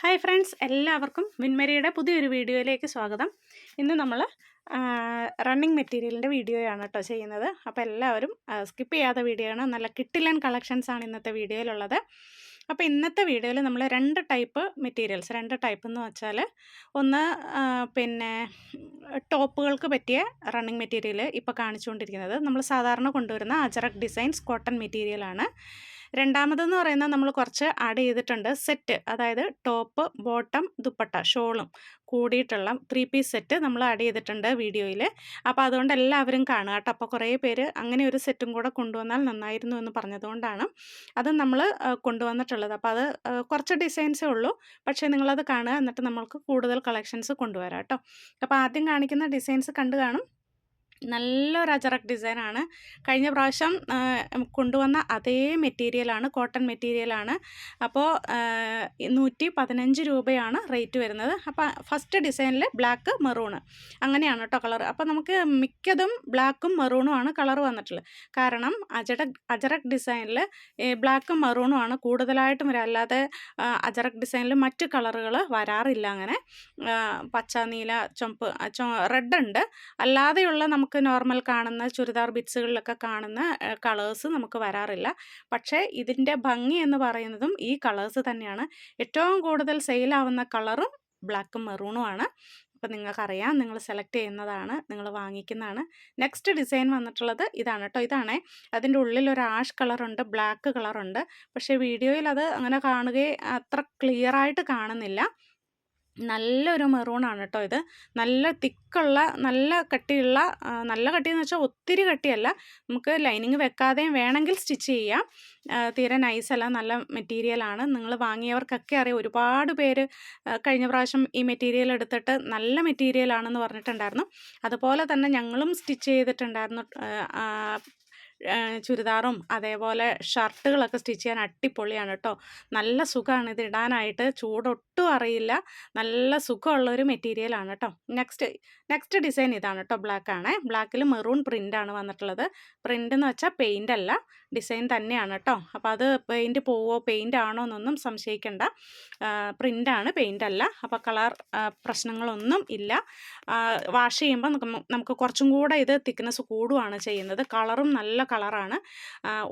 Hi friends എല്ലാവർക്കും വിൻമരിയുടെ പുതിയൊരു വീഡിയോയിലേക്ക് സ്വാഗതം. ഇന്ന് നമ്മൾ റണ്ണിങ് മെറ്റീരിയലിന്റെ വീഡിയോയാണ് കേട്ടോ ചെയ്യുന്നത്. അപ്പോൾ എല്ലാവരും സ്കിപ്പ് ചെയ്യാത്ത വീഡിയോ ആണ്. നല്ല കിട്ടിലൻ കളക്ഷൻസ് ആണ് ഇന്നത്തെ വീഡിയോയിലുള്ളത്. അപ്പോൾ ഇന്നത്തെ വീഡിയോയിൽ നമ്മൾ രണ്ട് ടൈപ്പ് മെറ്റീരിയൽസ് രണ്ട് ടൈപ്പ് എന്ന് വെച്ചാൽ ഒന്ന് പിന്നെ ടോപ്പുകൾക്ക് പറ്റിയ റണ്ണിങ് മെറ്റീരിയൽ ഇപ്പോൾ കാണിച്ചുകൊണ്ടിരിക്കുന്നത്. നമ്മൾ സാധാരണ കൊണ്ടുവരുന്ന അജറക് ഡിസൈൻസ് കോട്ടൺ മെറ്റീരിയലാണ് രണ്ടാമതെന്ന് പറയുന്നത് നമ്മൾ കുറച്ച് ആഡ് ചെയ്തിട്ടുണ്ട് സെറ്റ് അതായത് ടോപ്പ് ബോട്ടം ദുപ്പട്ട ഷോളും കൂടിയിട്ടുള്ള ത്രീ പീസ് സെറ്റ് നമ്മൾ ആഡ് ചെയ്തിട്ടുണ്ട് വീഡിയോയിൽ അപ്പോൾ അതുകൊണ്ട് എല്ലാവരും കാണുക കേട്ടോ. അപ്പോൾ കുറേ പേര് അങ്ങനെ ഒരു സെറ്റും കൂടെ കൊണ്ടുവന്നാൽ നന്നായിരുന്നു എന്ന് പറഞ്ഞതുകൊണ്ടാണ് അത് നമ്മൾ കൊണ്ടുവന്നിട്ടുള്ളത്. അപ്പോൾ അത് കുറച്ച് ഡിസൈൻസേ ഉള്ളൂ. പക്ഷേ നിങ്ങളത് കാണുക എന്നിട്ട് നമ്മൾക്ക് കൂടുതൽ കളക്ഷൻസ് കൊണ്ടുവരാം കേട്ടോ. അപ്പോൾ ആദ്യം കാണിക്കുന്ന ഡിസൈൻസ് കണ്ടു കാണും. നല്ലൊരു അജറക് ഡിസൈനാണ്. കഴിഞ്ഞ പ്രാവശ്യം കൊണ്ടുവന്ന അതേ മെറ്റീരിയലാണ് കോട്ടൺ മെറ്റീരിയലാണ്. അപ്പോൾ നൂറ്റി പതിനഞ്ച് രൂപയാണ് റേറ്റ് വരുന്നത്. അപ്പോൾ ഫസ്റ്റ് ഡിസൈനിൽ ബ്ലാക്ക് മെറൂണ്. അങ്ങനെയാണ് കേട്ടോ കളർ അപ്പോൾ നമുക്ക് മിക്കതും ബ്ലാക്കും മെറൂണും ആണ് കളർ വന്നിട്ടുള്ളത്. കാരണം അജട അജറക് ഡിസൈനിൽ ബ്ലാക്കും മെറൂണും ആണ് കൂടുതലായിട്ടും വരിക അല്ലാതെ അജറക് ഡിസൈനിൽ മറ്റ് കളറുകൾ വരാറില്ല അങ്ങനെ. പച്ച നീല ചുമപ്പ് റെഡ് ഉണ്ട്. അല്ലാതെയുള്ള നമുക്ക് നോർമൽ കാണുന്ന ചുരിദാർ ബിറ്റ്സുകളിലൊക്കെ കാണുന്ന കളേഴ്സ് നമുക്ക് വരാറില്ല. പക്ഷേ ഇതിന്റെ ഭംഗി എന്ന് പറയുന്നതും ഈ കളേഴ്സ് തന്നെയാണ്. ഏറ്റവും കൂടുതൽ സെയിലാവുന്ന കളറും ബ്ലാക്കും മെറൂണുമാണ് അപ്പം നിങ്ങൾക്കറിയാം നിങ്ങൾ സെലക്ട് ചെയ്യുന്നതാണ് നിങ്ങൾ വാങ്ങിക്കുന്നതാണ്. നെക്സ്റ്റ് ഡിസൈൻ വന്നിട്ടുള്ളത് ഇതാണ് കേട്ടോ. ഇതാണ്. അതിന്റെ ഉള്ളിൽ ഒരു ആഷ് കളറുണ്ട് ബ്ലാക്ക് കളറുണ്ട്. പക്ഷേ വീഡിയോയിൽ അത് അങ്ങനെ കാണുകയെ അത്ര ക്ലിയറായിട്ട് കാണുന്നില്ല. നല്ലൊരു മെറൂണാണ് കേട്ടോ ഇത്. നല്ല തിക്കുള്ള നല്ല കട്ടിയുള്ള നല്ല കട്ടിയെന്ന് വെച്ചാൽ ഒത്തിരി കട്ടിയല്ല. നമുക്ക് ലൈനിങ് വെക്കാതെയും വേണമെങ്കിൽ സ്റ്റിച്ച് ചെയ്യാം. തീരെ നൈസല്ല നല്ല മെറ്റീരിയലാണ് നിങ്ങൾ വാങ്ങിയവർക്കൊക്കെ അറിയാം ഒരുപാട് പേര് കഴിഞ്ഞ പ്രാവശ്യം ഈ മെറ്റീരിയൽ എടുത്തിട്ട് നല്ല മെറ്റീരിയലാണെന്ന് പറഞ്ഞിട്ടുണ്ടായിരുന്നു. അതുപോലെ തന്നെ ഞങ്ങളും സ്റ്റിച്ച് ചെയ്തിട്ടുണ്ടായിരുന്നു ചുരിദാറും അതേപോലെ ഷർട്ടുകളൊക്കെ സ്റ്റിച്ച് ചെയ്യാൻ അടിപൊളിയാണ് കേട്ടോ നല്ല സുഖമാണ് ഇത് ഇടാനായിട്ട്. ചൂടൊട്ടും അറിയില്ല. നല്ല സുഖമുള്ള ഒരു മെറ്റീരിയലാണ് കേട്ടോ നെക്സ്റ്റ് നെക്സ്റ്റ് ഡിസൈൻ ഇതാണ് കേട്ടോ ബ്ലാക്ക് ആണ്. ബ്ലാക്കിൽ മെറൂൺ പ്രിന്റാണ് വന്നിട്ടുള്ളത്. പ്രിന്റ് എന്ന് വെച്ചാൽ പെയിന്റ് അല്ല ഡിസൈൻ തന്നെയാണ് കേട്ടോ അപ്പോൾ അത് പെയിന്റ് പോവോ പെയിന്റ് ആണോ എന്നൊന്നും സംശയിക്കേണ്ട. പ്രിന്റാണ് പെയിന്റ് അല്ല. അപ്പോൾ കളർ പ്രശ്നങ്ങളൊന്നും ഇല്ല. വാഷ് ചെയ്യുമ്പോൾ നമുക്ക് നമുക്ക് കുറച്ചും കൂടെ ഇത് തിക്നെസ് കൂടുകയാണ് ചെയ്യുന്നത്. കളറും നല്ല കളറാണ്.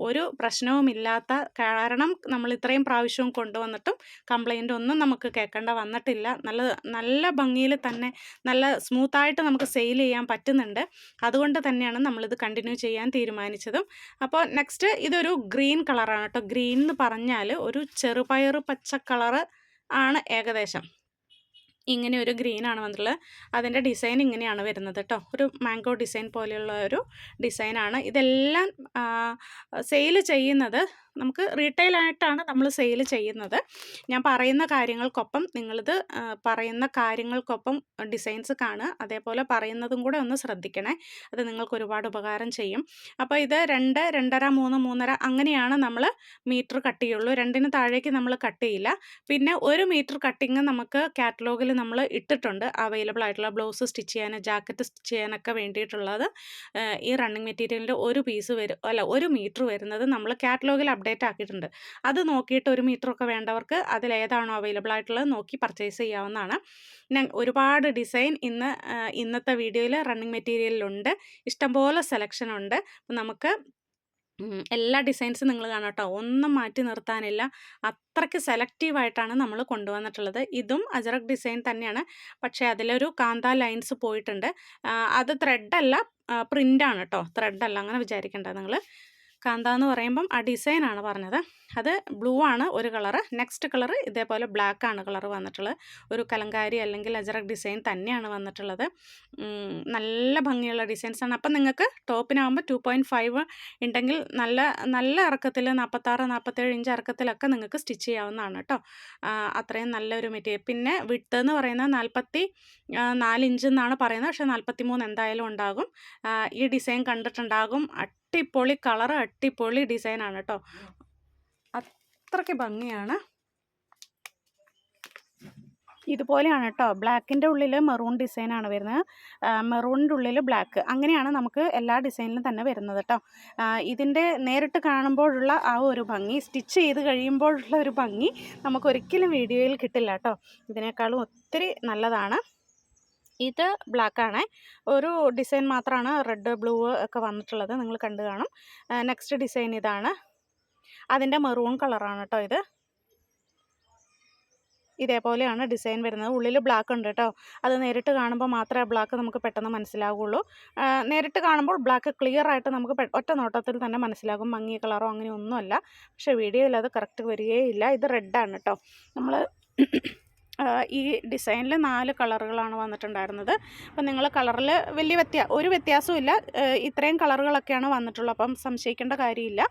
ഒരു പ്രശ്നവുമില്ലാത്ത കാരണം നമ്മൾ ഇത്രയും പ്രാവശ്യവും കൊണ്ടുവന്നിട്ടും കംപ്ലൈന്റ് ഒന്നും നമുക്ക് കേൾക്കേണ്ട വന്നിട്ടില്ല. നല്ല നല്ല ഭംഗിയിൽ തന്നെ നല്ല സ്മൂത്തായിട്ട് നമുക്ക് സെയിൽ ചെയ്യാൻ പറ്റുന്നുണ്ട്. അതുകൊണ്ട് തന്നെയാണ് നമ്മളിത് കണ്ടിന്യൂ ചെയ്യാൻ തീരുമാനിച്ചതും. അപ്പോൾ നെക്സ്റ്റ് ഇതൊരു ഗ്രീൻ കളറാണ് കേട്ടോ. ഗ്രീൻ എന്ന് പറഞ്ഞാൽ ഒരു ചെറുപയർ പച്ച കളറ് ആണ് ഏകദേശം. ഇങ്ങനെ ഒരു ഗ്രീനാണ് വന്നിട്ടുള്ളത്. അതിന്റെ ഡിസൈൻ ഇങ്ങനെയാണ് വരുന്നത് കേട്ടോ. ഒരു മാംഗോ ഡിസൈൻ പോലെയുള്ള ഒരു ഡിസൈനാണ് ഇതെല്ലാം സെയിൽ ചെയ്യുന്നത് നമുക്ക് റീറ്റെയിൽ ആയിട്ടാണ് നമ്മൾ സെയിൽ ചെയ്യുന്നത്. ഞാൻ പറയുന്ന കാര്യങ്ങൾക്കൊപ്പം നിങ്ങളിത് പറയുന്ന കാര്യങ്ങൾക്കൊപ്പം ഡിസൈൻസ് കാണുക. അതേപോലെ പറയുന്നതും കൂടെ ഒന്ന് ശ്രദ്ധിക്കണേ. അത് നിങ്ങൾക്ക് ഒരുപാട് ഉപകാരം ചെയ്യും. അപ്പോൾ ഇത് രണ്ട് രണ്ടര മൂന്ന് മൂന്നര അങ്ങനെയാണ് നമ്മൾ മീറ്റർ കട്ട് ചെയ്യുള്ളൂ. രണ്ടിന് താഴേക്ക് നമ്മൾ കട്ട് ചെയ്യില്ല. പിന്നെ ഒരു മീറ്റർ കട്ടിങ് നമുക്ക് കാറ്റലോഗിൽ നമ്മൾ ഇട്ടിട്ടുണ്ട്. അവൈലബിൾ ആയിട്ടുള്ള ബ്ലൗസ് സ്റ്റിച്ച് ചെയ്യാൻ ജാക്കറ്റ് സ്റ്റിച്ച് ചെയ്യാനൊക്കെ വേണ്ടിയിട്ടുള്ളത്. ഈ റണ്ണിങ് മെറ്റീരിയലിന്റെ ഒരു പീസ് വരും അല്ല ഒരു മീറ്റർ വരുന്നത് നമ്മൾ കാറ്റലോഗിൽ അപ്ഡേറ്റ് ആക്കിയിട്ടുണ്ട്. അത് നോക്കിയിട്ട് ഒരു മീറ്റർ ഒക്കെ വേണ്ടവർക്ക് അതിലേതാണോ അവൈലബിൾ ആയിട്ടുള്ളത് നോക്കി പർച്ചേസ് ചെയ്യാവുന്നതാണ്. ഒരുപാട് ഡിസൈൻ ഇന്ന് ഇന്നത്തെ വീഡിയോയിൽ റണ്ണിങ് മെറ്റീരിയലിലുണ്ട്. ഇഷ്ടംപോലെ സെലക്ഷൻ ഉണ്ട് നമുക്ക് എല്ലാ ഡിസൈൻസും നിങ്ങൾ കാണാം കേട്ടോ. ഒന്നും മാറ്റി നിർത്താനില്ല. അത്രയ്ക്ക് സെലക്റ്റീവായിട്ടാണ് നമ്മൾ കൊണ്ടുവന്നിട്ടുള്ളത്. ഇതും അജറക് ഡിസൈൻ തന്നെയാണ്. പക്ഷേ അതിലൊരു കാന്ത ലൈൻസ് പോയിട്ടുണ്ട്. അത് ത്രെഡല്ല പ്രിന്റാണ് കേട്ടോ. ത്രെഡല്ല അങ്ങനെ വിചാരിക്കേണ്ട നിങ്ങൾ. കാന്ത എന്ന് പറയുമ്പം ആ ഡിസൈനാണ് പറഞ്ഞത്. അത് ബ്ലൂ ആണ് ഒരു കളറ്. നെക്സ്റ്റ് കളറ് ഇതേപോലെ ബ്ലാക്ക് ആണ് കളർ വന്നിട്ടുള്ളത്. ഒരു കലങ്കാരി അല്ലെങ്കിൽ അജറക് ഡിസൈൻ തന്നെയാണ് വന്നിട്ടുള്ളത്. നല്ല ഭംഗിയുള്ള ഡിസൈൻസ് ആണ്. അപ്പം നിങ്ങൾക്ക് ടോപ്പിനാകുമ്പോൾ ടു പോയിന്റ് ഫൈവ് ഉണ്ടെങ്കിൽ നല്ല നല്ല ഇറക്കത്തിൽ നാൽപ്പത്താറ് നാൽപ്പത്തേഴ് ഇഞ്ച് ഇറക്കത്തിലൊക്കെ നിങ്ങൾക്ക് സ്റ്റിച്ച് ചെയ്യാവുന്നതാണ് കേട്ടോ. അത്രയും നല്ലൊരു മെറ്റീരിയൽ. പിന്നെ വിട്ട് എന്ന് പറയുന്നത് നാൽപ്പത്തി ഇഞ്ച് എന്നാണ് പറയുന്നത്. പക്ഷേ നാൽപ്പത്തി മൂന്ന് എന്തായാലും ഉണ്ടാകും. ഈ ഡിസൈൻ കണ്ടിട്ടുണ്ടാകും. അട്ടിപ്പൊളി കളർ അട്ടിപ്പൊളി ഡിസൈനാണ് കേട്ടോ. അത്രയ്ക്ക് ഭംഗിയാണ്. ഇതുപോലെയാണ് കേട്ടോ ബ്ലാക്കിന്റെ ഉള്ളിൽ മെറൂൺ ഡിസൈനാണ് വരുന്നത്. മെറൂണിന്റെ ഉള്ളിൽ ബ്ലാക്ക്. അങ്ങനെയാണ് നമുക്ക് എല്ലാ ഡിസൈനിലും തന്നെ വരുന്നത് കേട്ടോ ഇതിന്റെ നേരിട്ട് കാണുമ്പോഴുള്ള ആ ഒരു ഭംഗി സ്റ്റിച്ച് ചെയ്ത് കഴിയുമ്പോഴുള്ള ഒരു ഭംഗി നമുക്ക് ഒരിക്കലും വീഡിയോയിൽ കിട്ടില്ല കേട്ടോ ഇതിനേക്കാളും ഒത്തിരി നല്ലതാണ്. ഇത് ബ്ലാക്കാണ് ഒരു ഡിസൈൻ മാത്രമാണ് റെഡ് ബ്ലൂ ഒക്കെ വന്നിട്ടുള്ളത്. നിങ്ങൾ കണ്ടു കാണും. നെക്സ്റ്റ് ഡിസൈൻ ഇതാണ്. അതിന്റെ മെറൂൺ കളറാണ് കേട്ടോ ഇത്. ഇതേപോലെയാണ് ഡിസൈൻ വരുന്നത്. ഉള്ളിൽ ബ്ലാക്ക് ഉണ്ട് കേട്ടോ. അത് നേരിട്ട് കാണുമ്പോൾ മാത്രമേ ബ്ലാക്ക് നമുക്ക് പെട്ടെന്ന് മനസ്സിലാവുകയുള്ളൂ. നേരിട്ട് കാണുമ്പോൾ ബ്ലാക്ക് ക്ലിയർ ആയിട്ട് നമുക്ക് ഒറ്റ നോട്ടത്തിൽ തന്നെ മനസ്സിലാകും മങ്ങിയ കളറോ അങ്ങനെ ഒന്നുമല്ല. പക്ഷേ വീഡിയോയിൽ അത് കറക്റ്റ് വരികയില്ല. ഇത് റെഡാണ് കേട്ടോ. നമ്മൾ ഈ ഡിസൈനിൽ നാല് കളറുകളാണ് വന്നിട്ടുണ്ടായിരുന്നത്. അപ്പം നിങ്ങൾ കളറിൽ വലിയ വ്യത്യാ ഒരു വ്യത്യാസവും ഇത്രയും കളറുകളൊക്കെയാണ് വന്നിട്ടുള്ളത്. അപ്പം സംശയിക്കേണ്ട കാര്യമില്ല.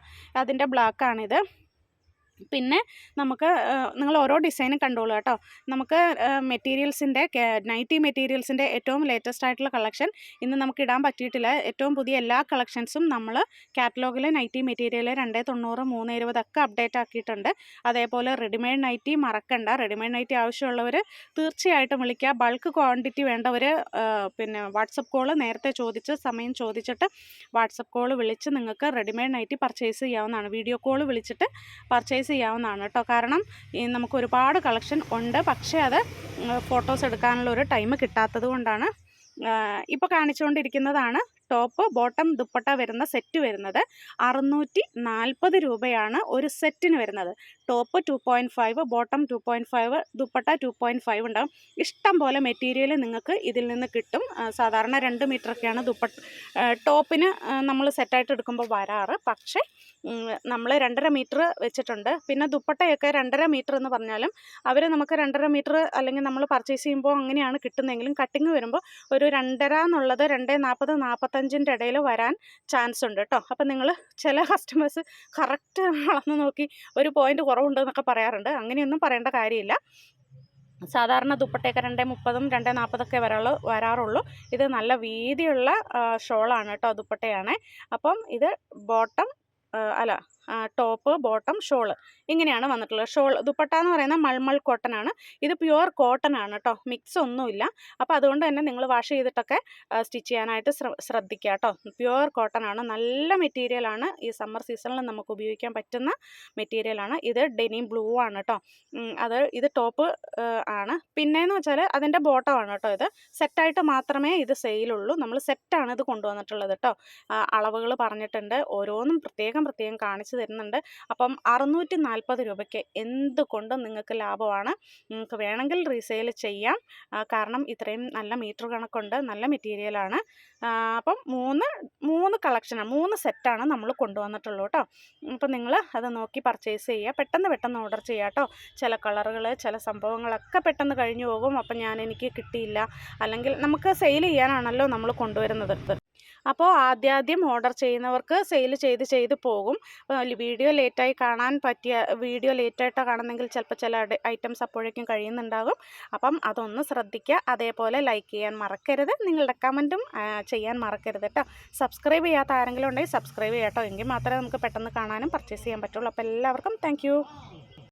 അതിന്റെ ബ്ലാക്കാണിത്. പിന്നെ നമുക്ക് നിങ്ങൾ ഓരോ ഡിസൈനും കണ്ടോളൂ കേട്ടോ. നമുക്ക് മെറ്റീരിയൽസിന്റെ നൈറ്റി മെറ്റീരിയൽസിന്റെ ഏറ്റവും ലേറ്റസ്റ്റ് ആയിട്ടുള്ള കളക്ഷൻ ഇന്ന് നമുക്ക് ഇടാൻ പറ്റിയിട്ടില്ല. ഏറ്റവും പുതിയ എല്ലാ കളക്ഷൻസും നമ്മൾ കാറ്റലോഗിലെ നൈറ്റി മെറ്റീരിയൽ രണ്ട് തൊണ്ണൂറ് മൂന്ന് ഇരുപതൊക്കെ അപ്ഡേറ്റ് ആക്കിയിട്ടുണ്ട്. അതേപോലെ റെഡിമെയ്ഡ് നൈറ്റി മറക്കണ്ട. റെഡിമെയ്ഡ് നൈറ്റി ആവശ്യമുള്ളവർ തീർച്ചയായിട്ടും വിളിക്കുക. ബൾക്ക് ക്വാണ്ടിറ്റി വേണ്ടവർ പിന്നെ വാട്സപ്പ് കോൾ നേരത്തെ ചോദിച്ച് സമയം ചോദിച്ചിട്ട് വാട്സപ്പ് കോൾ വിളിച്ച് നിങ്ങൾക്ക് റെഡിമെയ്ഡ് നൈറ്റി പർച്ചേസ് ചെയ്യാവുന്നതാണ്. വീഡിയോ കോൾ വിളിച്ചിട്ട് പർച്ചേസ് ചെയ്യാവുന്നതാണ് കേട്ടോ. കാരണം നമുക്ക് ഒരുപാട് കളക്ഷൻ ഉണ്ട്. പക്ഷേ അത് ഫോട്ടോസ് എടുക്കാനുള്ള ഒരു ടൈം കിട്ടാത്തത് കൊണ്ടാണ് ഇപ്പോൾ കാണിച്ചുകൊണ്ടിരിക്കുന്നതാണ്. ടോപ്പ് ബോട്ടം ദുപ്പട്ട വരുന്ന സെറ്റ് വരുന്നത് അറുന്നൂറ്റി നാൽപ്പത് രൂപയാണ് ഒരു സെറ്റിന് വരുന്നത്. Top two point five bottom two point five dupatta two point five ഉണ്ടാകും ഇഷ്ടം പോലെ മെറ്റീരിയൽ നിങ്ങൾക്ക് ഇതിൽ നിന്ന് കിട്ടും. സാധാരണ രണ്ട് മീറ്ററൊക്കെയാണ് ദുപ്പട്ട ടോപ്പിന് നമ്മൾ സെറ്റായിട്ട് എടുക്കുമ്പോൾ വരാറ്. പക്ഷേ നമ്മൾ രണ്ടര മീറ്റർ വെച്ചിട്ടുണ്ട്. പിന്നെ ദുപ്പട്ടയൊക്കെ രണ്ടര മീറ്റർ എന്ന് പറഞ്ഞാലും അവർ നമുക്ക് രണ്ടര മീറ്റർ അല്ലെങ്കിൽ നമ്മൾ പർച്ചേസ് ചെയ്യുമ്പോൾ അങ്ങനെയാണ് കിട്ടുന്നതെങ്കിലും കട്ടിങ് വരുമ്പോൾ ഒരു രണ്ടര എന്നുള്ളത് രണ്ട് നാൽപ്പത് നാൽപ്പത്തഞ്ചിന്റെ ഇടയിൽ വരാൻ ചാൻസ് ഉണ്ട് കേട്ടോ അപ്പം നിങ്ങൾ ചില കസ്റ്റമേഴ്സ് കറക്റ്റ് അളന്ന് നോക്കി ഒരു പോയിന്റ് കുറവുണ്ട് എന്നൊക്കെ പറയാറുണ്ട്. അങ്ങനെയൊന്നും പറയേണ്ട കാര്യമില്ല. സാധാരണ ദുപ്പട്ടയൊക്കെ രണ്ട് മുപ്പതും രണ്ട് നാൽപ്പതൊക്കെ വരാറുള്ളൂ വരാറുള്ളൂ. ഇത് നല്ല വീതിയുള്ള ഷോളാണ് കേട്ടോ ദുപ്പട്ടയാണ്. അപ്പം ഇത് ബോട്ടം അല്ല ടോപ്പ് ബോട്ടം ഷോൾ ഇങ്ങനെയാണ് വന്നിട്ടുള്ളത്. ഷോൾ ദുപ്പട്ട എന്ന് പറയുന്ന മൾമൾ കോട്ടൺ ആണ് ഇത് പ്യുവർ കോട്ടൺ ആണ് കേട്ടോ മിക്സ് ഒന്നുമില്ല. അപ്പോൾ അതുകൊണ്ട് തന്നെ നിങ്ങൾ വാഷ് ചെയ്തിട്ടൊക്കെ സ്റ്റിച്ച് ചെയ്യാനായിട്ട് ശ്രദ്ധിക്കുക കേട്ടോ പ്യുവർ കോട്ടൺ ആണ് നല്ല മെറ്റീരിയലാണ് ഈ സമ്മർ സീസണിൽ നമുക്ക് ഉപയോഗിക്കാൻ പറ്റുന്ന മെറ്റീരിയലാണ് ഇത് ഡെനിം ബ്ലൂ ആണ് കേട്ടോ അത് ഇത് ടോപ്പ് ആണ്. പിന്നെയെന്ന് വെച്ചാൽ അതിന്റെ ബോട്ടമാണ് കേട്ടോ ഇത്. സെറ്റായിട്ട് മാത്രമേ ഇത് സെയിലുള്ളൂ. നമ്മൾ സെറ്റാണ് ഇത് കൊണ്ടുവന്നിട്ടുള്ളത് കേട്ടോ അളവുകൾ പറഞ്ഞിട്ടുണ്ട്. ഓരോന്നും പ്രത്യേകം പ്രത്യേകം കാണിച്ചു തരുന്നുണ്ട്. അപ്പം അറുന്നൂറ്റി നാൽപ്പത് രൂപയ്ക്ക് എന്തുകൊണ്ടും നിങ്ങൾക്ക് ലാഭമാണ്. നിങ്ങൾക്ക് വേണമെങ്കിൽ റീസെയിൽ ചെയ്യാം. കാരണം ഇത്രയും നല്ല മീറ്റർ കണക്കുണ്ട്. നല്ല മെറ്റീരിയലാണ് അപ്പം മൂന്ന് മൂന്ന് കളക്ഷനാണ് മൂന്ന് സെറ്റാണ് നമ്മൾ കൊണ്ടുവന്നിട്ടുള്ളൂ കേട്ടോ. അപ്പം നിങ്ങൾ അത് നോക്കി പർച്ചേസ് ചെയ്യുക. പെട്ടെന്ന് പെട്ടെന്ന് ഓർഡർ ചെയ്യുക കേട്ടോ. ചില കളറുകൾ ചില സംഭവങ്ങളൊക്കെ പെട്ടെന്ന് കഴിഞ്ഞു പോകും. അപ്പം ഞാൻ എനിക്ക് കിട്ടിയില്ല. അല്ലെങ്കിൽ നമുക്ക് സെയിൽ ചെയ്യാനാണല്ലോ നമ്മൾ കൊണ്ടുവരുന്നത്. അപ്പോൾ ആദ്യാദ്യം ഓർഡർ ചെയ്യുന്നവർക്ക് സെയിൽ ചെയ്ത് ചെയ്ത് പോകും. വീഡിയോ ലേറ്റായി കാണാൻ പറ്റിയ വീഡിയോ ലേറ്റായിട്ടോ കാണുന്നെങ്കിൽ ചിലപ്പോൾ ചില ഐറ്റംസ് അപ്പോഴേക്കും കഴിയുന്നുണ്ടാകും. അപ്പം അതൊന്ന് ശ്രദ്ധിക്കുക അതേപോലെ ലൈക്ക് ചെയ്യാൻ മറക്കരുത്. നിങ്ങളുടെ കമന്റും ചെയ്യാൻ മറക്കരുത് കേട്ടോ സബ്സ്ക്രൈബ് ചെയ്യാത്ത ആരെങ്കിലും ഉണ്ടെങ്കിൽ സബ്സ്ക്രൈബ് ചെയ്യാം കേട്ടോ എങ്കിൽ മാത്രമേ നമുക്ക് പെട്ടെന്ന് കാണാനും പർച്ചേസ് ചെയ്യാൻ പറ്റുള്ളൂ. അപ്പോൾ എല്ലാവർക്കും താങ്ക്